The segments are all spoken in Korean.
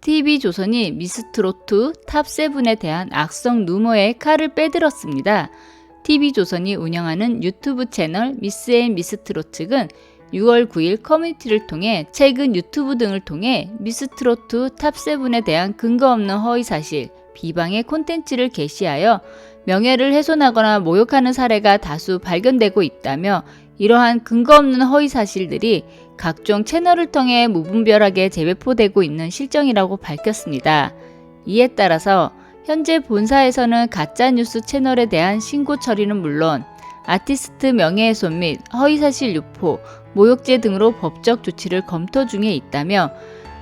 TV조선이 미스트로트 탑7에 대한 악성 루머에 칼을 빼들었습니다. TV조선이 운영하는 유튜브 채널 미스 앤 미스트롯 측은 6월 9일 커뮤니티를 통해 최근 유튜브 등을 통해 미스트로트 탑7에 대한 근거 없는 허위 사실, 비방의 콘텐츠를 게시하여 명예를 훼손하거나 모욕하는 사례가 다수 발견되고 있다며 이러한 근거 없는 허위 사실들이 각종 채널을 통해 무분별하게 재배포되고 있는 실정이라고 밝혔습니다. 이에 따라서 현재 본사에서는 가짜뉴스 채널에 대한 신고 처리는 물론 아티스트 명예훼손 및 허위사실 유포, 모욕죄 등으로 법적 조치를 검토 중에 있다며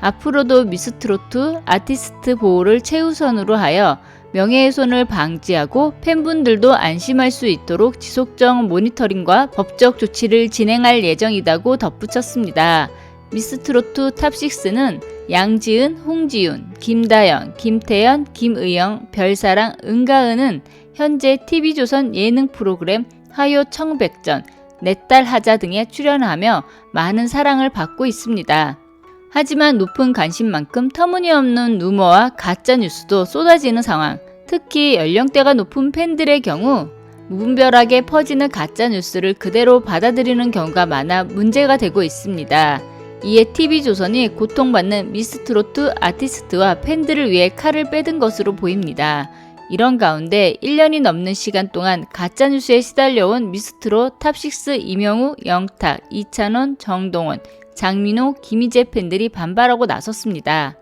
앞으로도 미스트로트 아티스트 보호를 최우선으로 하여 명예훼손을 방지하고 팬분들도 안심할 수 있도록 지속적 모니터링과 법적 조치를 진행할 예정이라고 덧붙였습니다. 미스트로트 탑6는 양지은, 홍지윤, 김다연, 김태연, 김의영, 별사랑, 은가은은 현재 TV조선 예능 프로그램 하요 청백전, 내 딸 하자 등에 출연하며 많은 사랑을 받고 있습니다. 하지만 높은 관심만큼 터무니없는 루머와 가짜 뉴스도 쏟아지는 상황. 특히 연령대가 높은 팬들의 경우 무분별하게 퍼지는 가짜 뉴스를 그대로 받아들이는 경우가 많아 문제가 되고 있습니다. 이에 TV조선이 고통받는 미스트로트 아티스트와 팬들을 위해 칼을 빼든 것으로 보입니다. 이런 가운데 1년이 넘는 시간 동안 가짜뉴스에 시달려온 미스트로 탑6 이명우, 영탁, 이찬원, 정동원, 장민호, 김희재 팬들이 반발하고 나섰습니다.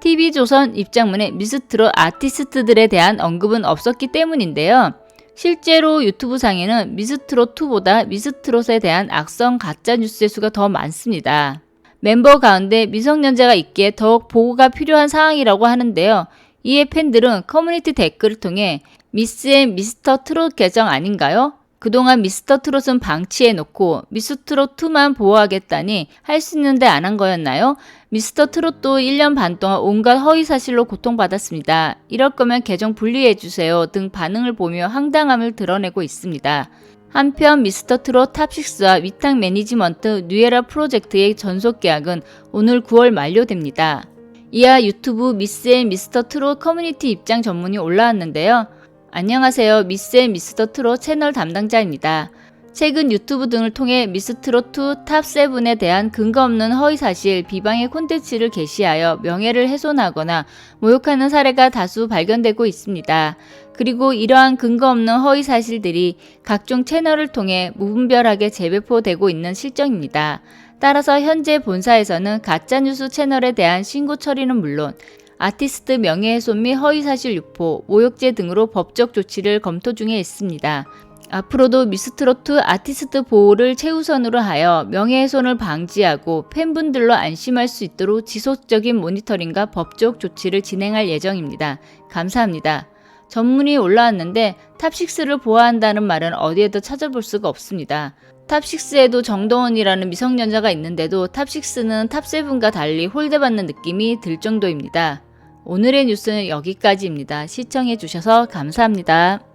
TV조선 입장문에 미스트로 아티스트들에 대한 언급은 없었기 때문인데요. 실제로 유튜브 상에는 미스트롯2보다 미스트롯에 대한 악성 가짜 뉴스의 수가 더 많습니다. 멤버 가운데 미성년자가 있기에 더욱 보호가 필요한 상황이라고 하는데요. 이에 팬들은 커뮤니티 댓글을 통해 미스 앤 미스터 트롯 계정 아닌가요? 그동안 미스터 트롯은 방치해놓고 미스 트롯 2만 보호하겠다니 할 수 있는데 안 한 거였나요? 미스터 트롯도 1년 반 동안 온갖 허위 사실로 고통받았습니다. 이럴 거면 계정 분리해주세요 등 반응을 보며 황당함을 드러내고 있습니다. 한편 미스터 트롯 탑6와 위탁 매니지먼트 뉴에라 프로젝트의 전속 계약은 오늘 9월 만료됩니다. 이하 유튜브 미스앤 미스터 트롯 커뮤니티 입장 전문이 올라왔는데요. 안녕하세요. 미스 앤 미스터 트롯 채널 담당자입니다. 최근 유튜브 등을 통해 미스트롯2 탑7에 대한 근거 없는 허위사실, 비방의 콘텐츠를 게시하여 명예를 훼손하거나 모욕하는 사례가 다수 발견되고 있습니다. 그리고 이러한 근거 없는 허위사실들이 각종 채널을 통해 무분별하게 재배포되고 있는 실정입니다. 따라서 현재 본사에서는 가짜뉴스 채널에 대한 신고 처리는 물론 아티스트 명예훼손 및 허위사실 유포, 모욕죄 등으로 법적 조치를 검토 중에 있습니다. 앞으로도 미스트로트 아티스트 보호를 최우선으로 하여 명예훼손을 방지하고 팬분들로 안심할 수 있도록 지속적인 모니터링과 법적 조치를 진행할 예정입니다. 감사합니다. 전문이 올라왔는데 탑6를 보호한다는 말은 어디에도 찾아볼 수가 없습니다. 탑6에도 정동원이라는 미성년자가 있는데도 탑6는 탑7과 달리 홀대받는 느낌이 들 정도입니다. 오늘의 뉴스는 여기까지입니다. 시청해주셔서 감사합니다.